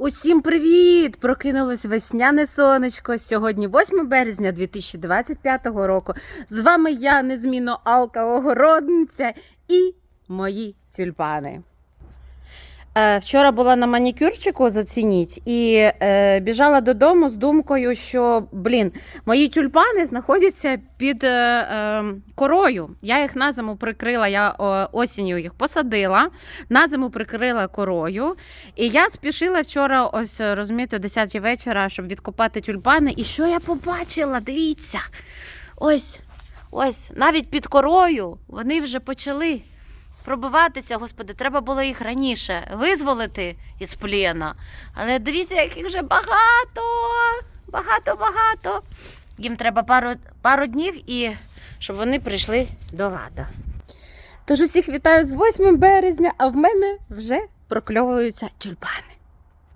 Усім привіт! Прокинулось весняне сонечко. Сьогодні 8 березня 2025 року. З вами я, незмінно Алка Огородниця і мої тюльпани. Е, Вчора була на манікюрчику, зацініть, і е, біжала додому з думкою, що блін, мої тюльпани знаходяться під е, е, корою. Я їх на зиму прикрила, я о, осінню їх посадила, на зиму прикрила корою. І я спішила вчора, ось розумієте, о 10 вечора, щоб відкопати тюльпани. І що я побачила? Дивіться. Ось, ось, навіть під корою вони вже почали пробиватися, господи, треба було їх раніше визволити із плена. Але дивіться, яких вже багато, багато, багато. Їм треба пару, пару днів і щоб вони прийшли до ладу. Тож усіх вітаю з 8 березня, а в мене вже прокльовуються тюльпани.